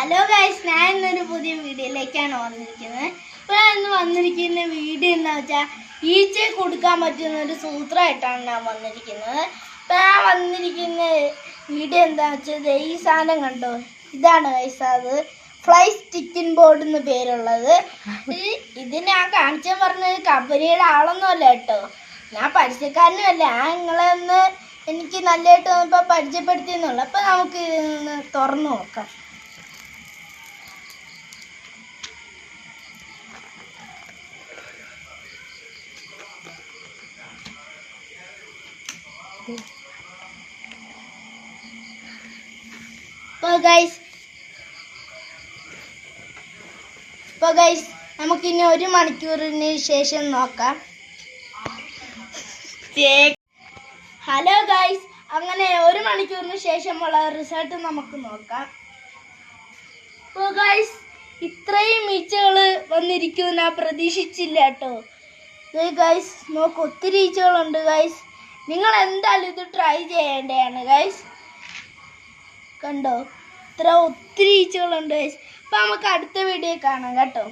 Hello guys ഞാൻ ഇന്നൊരു പുതിയ വീഡിയോയിലേക്കാണ് വന്നിരിക്കുന്നത്. ഇപ്പോൾ ഇന്ന് വന്നിരിക്കുന്ന വീഡിയോ എന്താ വെച്ചാൽ ഈച്ചയെ കൊടുക്കാൻ പറ്റുന്ന ഒരു സൂത്രമായിട്ടാണ് ഞാൻ വന്നിരിക്കുന്നത്. ഇപ്പോൾ ഞാൻ വന്നിരിക്കുന്ന വീഡിയോ എന്താ വെച്ചാൽ ഈ സാധനം കണ്ടോ? ഇതാണ് ഗൈസ് അത്. ഫ്ലൈ സ്റ്റിക്കിൻ ബോർഡ് എന്ന് പേരുള്ളത്. ഇത് ഞാൻ കാണിച്ചാൽ പറഞ്ഞത് കമ്പനിയുടെ ആളൊന്നുമല്ല കേട്ടോ. ഞാൻ പരിചയക്കാരനുമല്ല ഞാൻ നിങ്ങളെ എനിക്ക് നല്ലതായിട്ട് തോന്നിയപ്പോൾ പരിചയപ്പെടുത്തിയെന്നുള്ളു. അപ്പം നമുക്ക് തുറന്നു നോക്കാം. ഇപ്പോൾ ഗൈസ് ഇപ്പോൾ ഗൈസ് നമുക്കിനി ഒരു മണിക്കൂറിന് ശേഷം നോക്കാം. ഹലോ ഗൈസ് അങ്ങനെ ഒരു മണിക്കൂറിന് ശേഷമുള്ള റിസൾട്ട് നമുക്ക് നോക്കാം. ഇപ്പോൾ ഗൈസ് ഇത്രയും ഈച്ചകൾ വന്നിരിക്കുമെന്ന് ഞാൻ പ്രതീക്ഷിച്ചില്ല കേട്ടോ. ഗൈസ് നോക്ക് ഒത്തിരി ഈച്ചകളുണ്ട് ഗൈസ് നിങ്ങൾ എന്തായാലും ഇത് ട്രൈ ചെയ്യേണ്ടതാണ് ഗൈസ് കണ്ടോ? ഇത്ര ഒത്തിരി ഈച്ചകളുണ്ട് ഗൈസ് അപ്പം നമുക്ക് അടുത്ത വീഡിയോ കാണാം കേട്ടോ.